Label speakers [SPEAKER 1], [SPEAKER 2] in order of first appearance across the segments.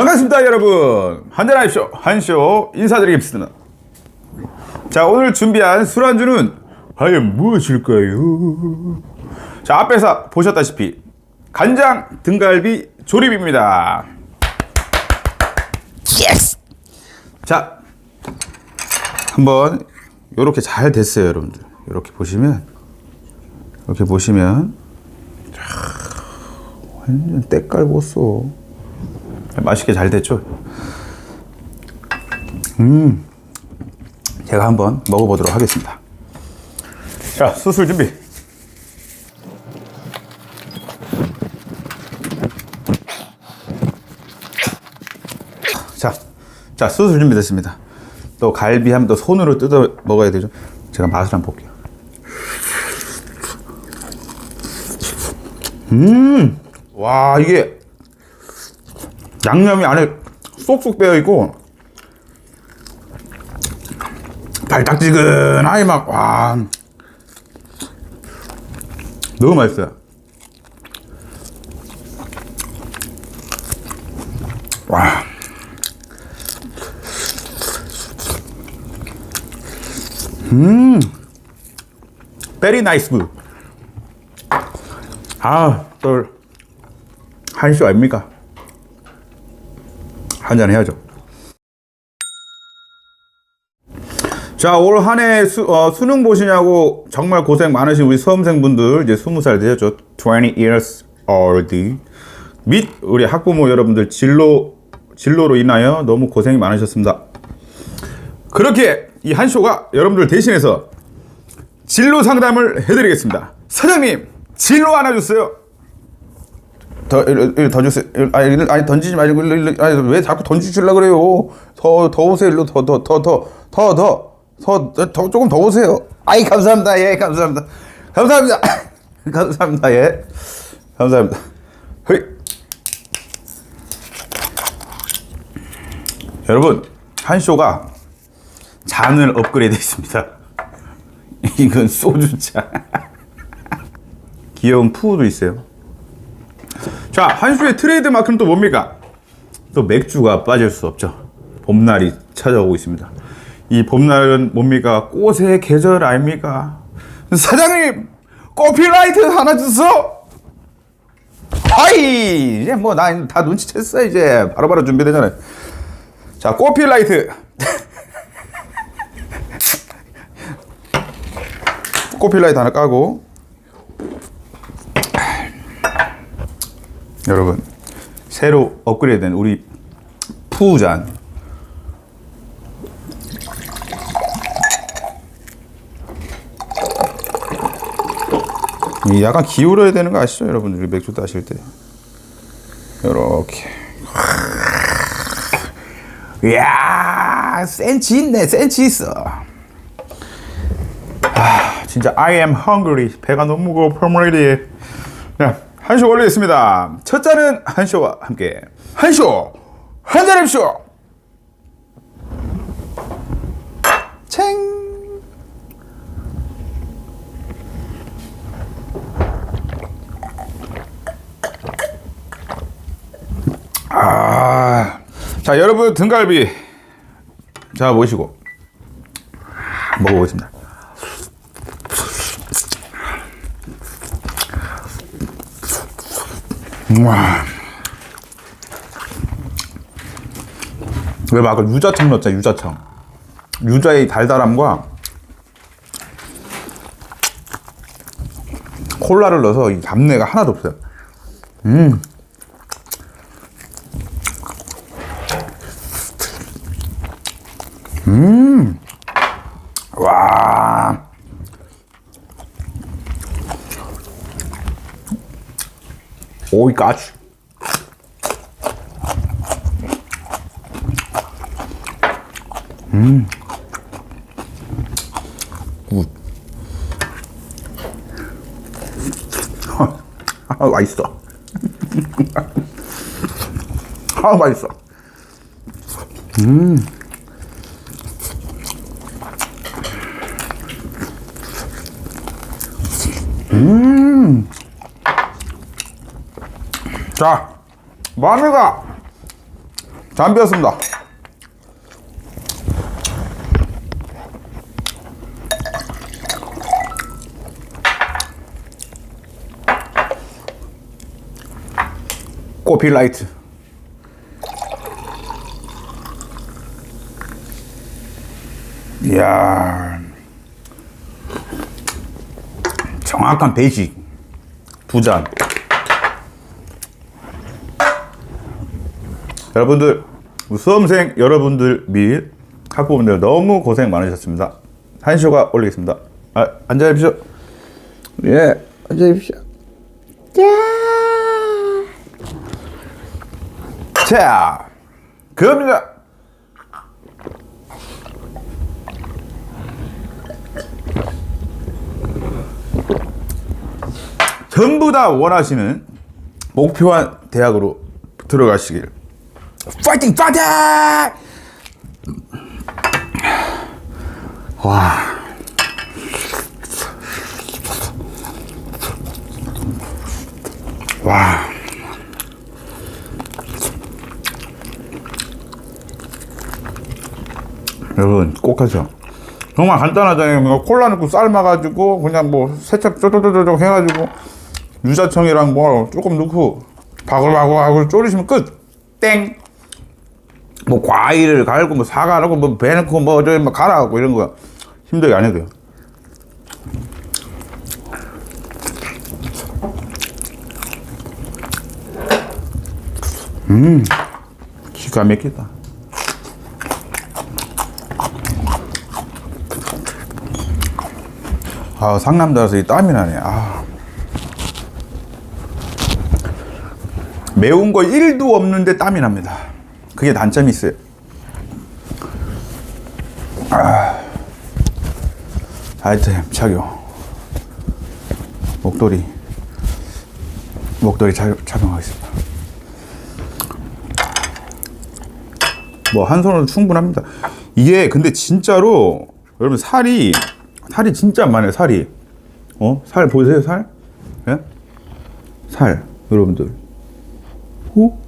[SPEAKER 1] 반갑습니다 여러분. 한잔하십시오. 한쇼 인사드리겠습니다. 자 오늘 준비한 술안주는 과연 무엇일까요? 자 앞에서 보셨다시피 간장 등갈비 조림입니다. 자 한번 이렇게 잘 됐어요 여러분들. 이렇게 보시면 이렇게 보시면 자, 완전 때깔 보소 맛있게 잘 됐죠? 음, 제가 한번 먹어보도록 하겠습니다. 자, 수술 준비. 자, 자, 수술 준비됐습니다. 또 갈비 하면 또 손으로 뜯어 먹어야 되죠. 제가 맛을 한번 볼게요. 음, 와, 이게 양념이 안에 쏙쏙 배어 있고 발딱지근하게 막 와 너무 맛있어요. 와. 음. 베리 나이스 굿. 아, 또 한쇼 아닙니까? 한잔 해야죠. 자, 올 한해 어, 수능 보시냐고 정말 고생 많으신 우리 수험생분들, 이제 20살 되셨죠. 20 years old. 및 우리 학부모 여러분들 진로, 진로로 인하여 너무 고생이 많으셨습니다. 그렇게 이 한 쇼가 여러분들 대신해서 진로 상담을 해드리겠습니다. 사장님, 진로 하나 주세요. 더, 일로, 일로. 일로, 아니, 일로, 아니, 던지지 말고, 일로, 일로, 아니, 왜 자꾸 던지시려 그래요? 더, 더 오세요. 일로 더, 더, 더, 더, 더, 더, 더, 더, 더, 조금 더 오세요. 아이, 감사합니다. 예, 감사합니다. 감사합니다. 감사합니다. 예. 감사합니다. 헤이. 여러분, 한쇼가 잔을 업그레이드 했습니다. 이건 소주잔. 귀여운 푸우도 있어요. 자, 한수의 트레이드 마크는 또 뭡니까? 또 맥주가 빠질 수 없죠. 봄날이 찾아오고 있습니다. 이 봄날은 뭡니까? 꽃의 계절 아닙니까? 사장님, 커피라이트 하나 주소! 하이! 이제 뭐, 나 다 눈치챘어, 이제. 바로 바로 준비되잖아요. 자, 커피라이트. 커피라이트 하나 까고. 여러분 새로 업그레이드된 우리 푸우잔. 이 약간 기울어야 되는 거 아시죠 여러분들? 맥주 따실 때. 이렇게. 이야 센치 있네 센치 있어. 아 진짜 I am hungry. 배가 너무 퍼머레디 네, 한쇼 올리겠습니다. 첫 잔은 한쇼와 함께 한쇼 한잔합쇼 챙 아, 자 여러분 등갈비 자 모시고 먹어보겠습니다. 와. 왜 아까 유자청 넣었잖아, 유자청. 유자의 달달함과 콜라를 넣어서 이 잡내가 하나도 없어요. 음. 음. gosh. Mm. Good. 아, 맛있어. 아, 맛있어. 음. 음. 자, 마늘가 잠비었습니다. 코피라이트. 이야. 정확한 베이직. 두 잔. 여러분들, 수험생 여러분들 및 학부모님들 너무 고생 많으셨습니다. 한시호가 올리겠습니다. 아, 앉아주십시오. 예, 앉아주십시오. 자, 그겁니다. 전부 다 원하시는 목표한 대학으로 들어가시길 파이팅 파이팅! 와. 와. 여러분 꼭 하죠. 정말 간단하잖아요. 뭐 콜라 넣고 삶아가지고 그냥 뭐 세척 쪼쪼쪼쪼 해가지고 유자청이랑 뭐 조금 넣고 바글바글바글 졸이시면 끝. 땡. 뭐 과일을 갈고 뭐 사과 넣고 뭐배 넣고 뭐 저기 뭐 갈아갖고 이런 거 힘들게 안 해도 돼요. 음, 기가 막히다. 아, 상남자라서 이 땀이 나네. 아. 매운 거 1도 없는데 땀이 납니다. 그게 단점이 있어요. 아. 아이템 착용. 목도리. 목도리 착, 착용하겠습니다. 뭐 한 손으로 충분합니다. 이게 근데 진짜로 여러분 살이 살이 진짜 많아요. 살이 어? 살 보세요 살? 예? 살 여러분들 오?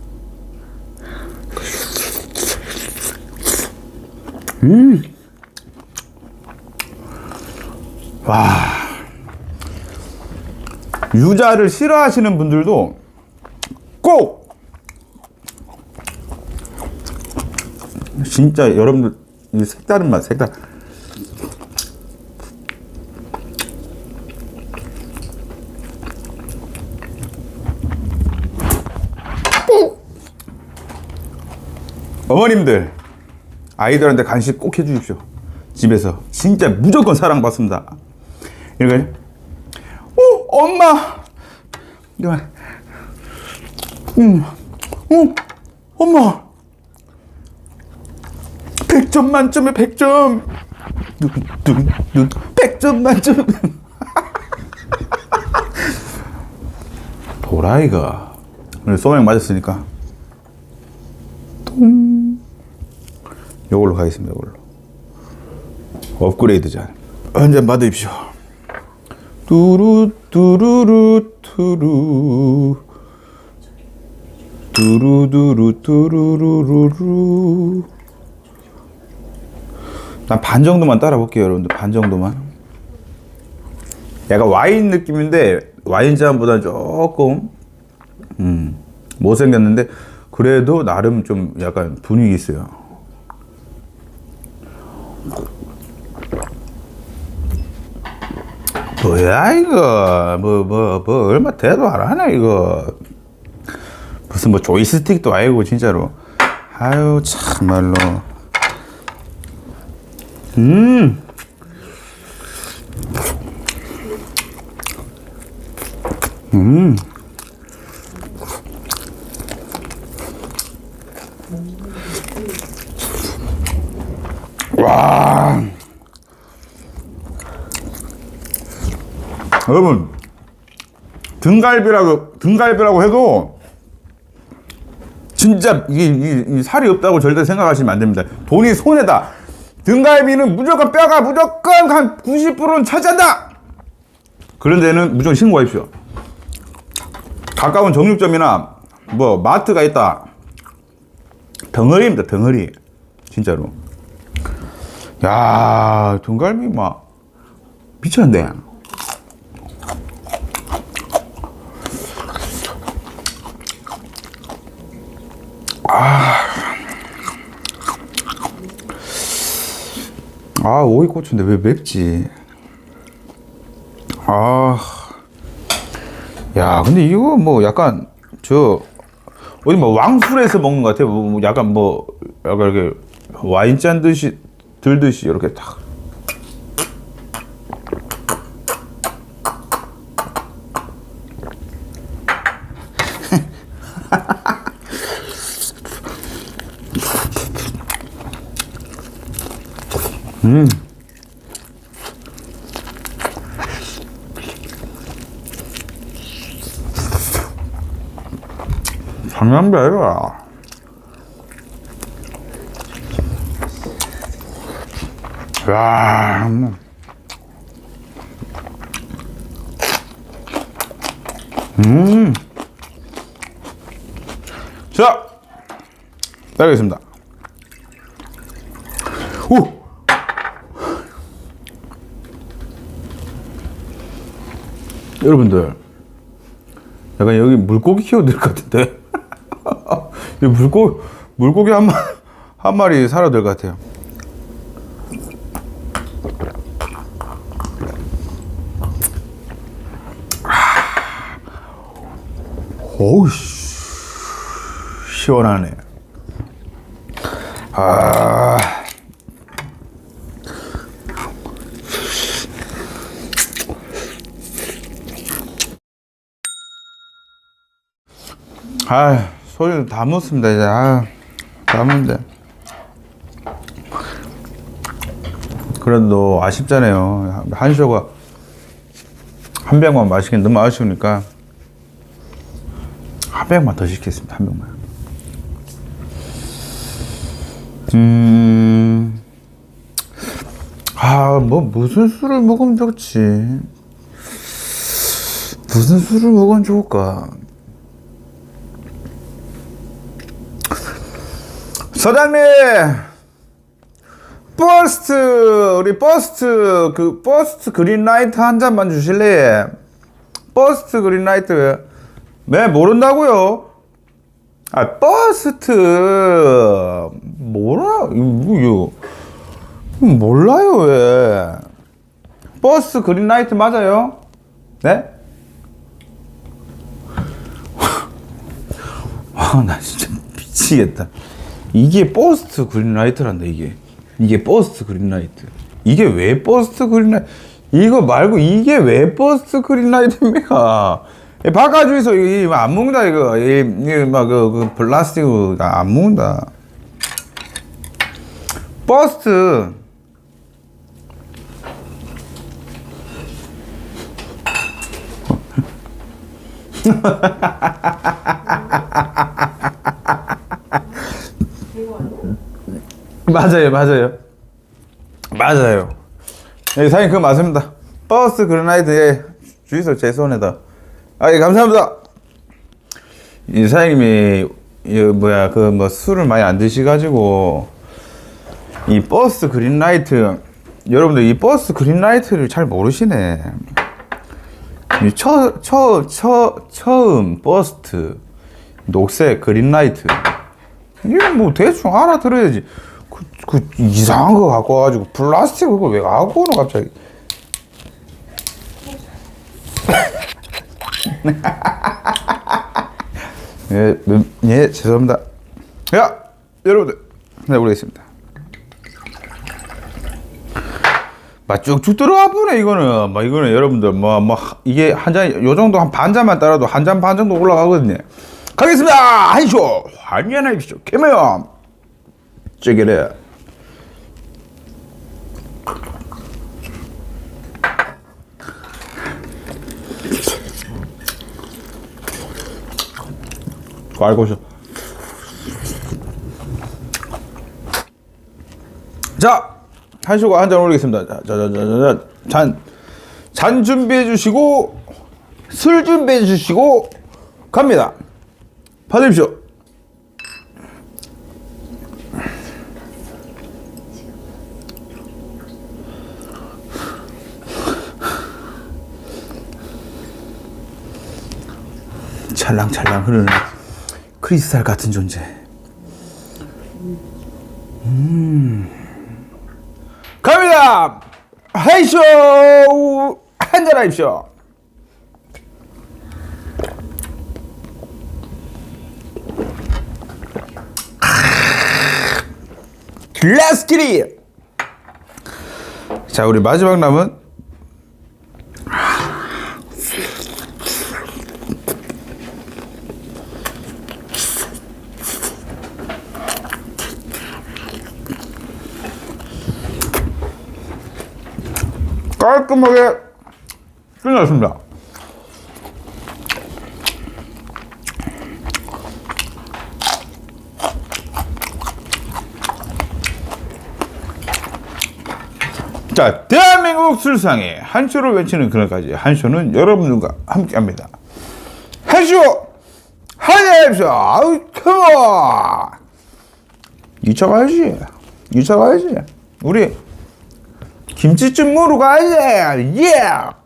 [SPEAKER 1] 음. 와. 유자를 싫어하시는 분들도 꼭 진짜 여러분들 이 색다른 맛, 색다. 어머님들 아이들한테 간식 꼭 해주십시오. 집에서. 진짜 무조건 사랑받습니다. 이렇게. 오 엄마! 이거. 음, 음 엄마! 100점 만점에 100점. 둥둥둥 100점 만점. 도라이가 오늘 소맥 맞았으니까. 동 요걸로 가겠습니다. 요걸로 업그레이드 잔. 한 잔 받으십시오. 뚜루 뚜루루 투루 두루두루 뚜루루루루 난 반 정도만 따라 볼게요, 여러분들. 반 정도만. 약간 와인 느낌인데 와인 잔보다 조금 음, 못생겼는데 그래도 나름 좀 약간 분위기 있어요. 뭐야 이거 뭐뭐뭐 얼마 돼도 안 하네 이거 무슨 뭐 조이스틱도 아니고 진짜로 아유 참말로 음. 음. 와. 여러분, 등갈비라고, 등갈비라고 해도 진짜 이게, 이게- 이 살이 없다고 절대 생각하시면 안 됩니다. 돈이 손해다. 등갈비는 무조건 뼈가 무조건 한 90%는 차지한다. 그런 데는 무조건 신고하십시오. 가까운 정육점이나 뭐 마트가 있다. 덩어리입니다, 덩어리. 진짜로. 야, 등갈비 막 미쳤네. 아, 오이 고추인데 왜 맵지? 아, 야, 근데 이거 뭐 약간 저 어디 뭐 왕술에서 먹는 것 같아요. 뭐, 뭐 약간 뭐 약간 이렇게 와인 잔 듯이 들듯이 이렇게 딱. 장난 아니 야, 뭐. 음. 자, 따르겠습니다. 오! 여러분들, 약간 여기 물고기 키워야 될것 같은데? 이 물고기, 물고기 한, 마, 한 마리 살아야 될것 같아요. 오우, 시원하네. 아. 아, 소리 다 묻습니다, 이제. 아, 다 묻는데. 그래도 아쉽잖아요. 한쇼가 한 병만 마시긴 너무 아쉬우니까 한 병만 더 시키겠습니다. 한 병만. 음, 아, 뭐 무슨 술을 먹으면 좋지? 무슨 술을 먹으면 좋을까? 사장님, 버스트 우리 버스트 그 버스트 그린라이트 한 잔만 주실래? 버스트 그린라이트 네 모른다고요? 아 버스트 뭐라 이거 몰라요 왜? 버스 그린라이트 맞아요? 네? 아나 진짜 미치겠다. 이게 버스트 그린라이트란다 이게 이게 버스트 그린라이트 이게 왜 버스트 그린라이트 이거 말고 이게 왜 버스트 그린라이트입니까 바깥주에서 이거 안 먹는다 이거 이막그 그 플라스틱 안 먹는다 버스트 맞아요, 맞아요. 맞아요. 예, 사장님, 그거 맞습니다. 버스 그레나이드, 예, 주유소 제 손에다. 아, 예, 감사합니다. 이 사장님이, 이, 뭐야, 그, 뭐, 술을 많이 안 드셔가지고, 이 버스 그린라이트, 여러분들 이 버스 그린라이트를 잘 모르시네. 이 처, 처, 처, 처음 버스트, 녹색 그린라이트. 이거 뭐 대충 알아들어야지. 그, 그 이상한 거 갖고 와가지고 플라스틱 그거 왜 갖고 오노 갑자기? 예, 음, 예, 죄송합니다. 야, 여러분들, 네, 모르겠습니다. 막 쭉쭉 들어와 보네 이거는 막 이거는 여러분들 뭐뭐 이게 한 잔 요 정도 한 반 잔만 따라도 한 잔 반 정도 올라가거든요. 가겠습니다. 한쇼 한잔하십시오. 캐메엄 찌개래. 말고셔. 자, 한시고 한잔 올리겠습니다. 자, 자, 자, 자, 자, 잔. 잔 준비해 주시고, 술 준비해 주시고, 갑니다. 받으십시오. 찰랑찰랑 흐르는 크리스탈 같은 존재. 음. 갑니다! 하이쇼! 한잔 하십시오! 글라스키리! 자, 우리 마지막 남은 깔끔하게 끝났습니다. 자, 대한민국 술상에 한쇼를 외치는 그날까지 한쇼는 여러분들과 함께합니다. 한쇼! 한야입쇼! 아우, 컴온! 2차 가야지. 2차 가야지. 우리 김치찜 먹으러 가야지. 예!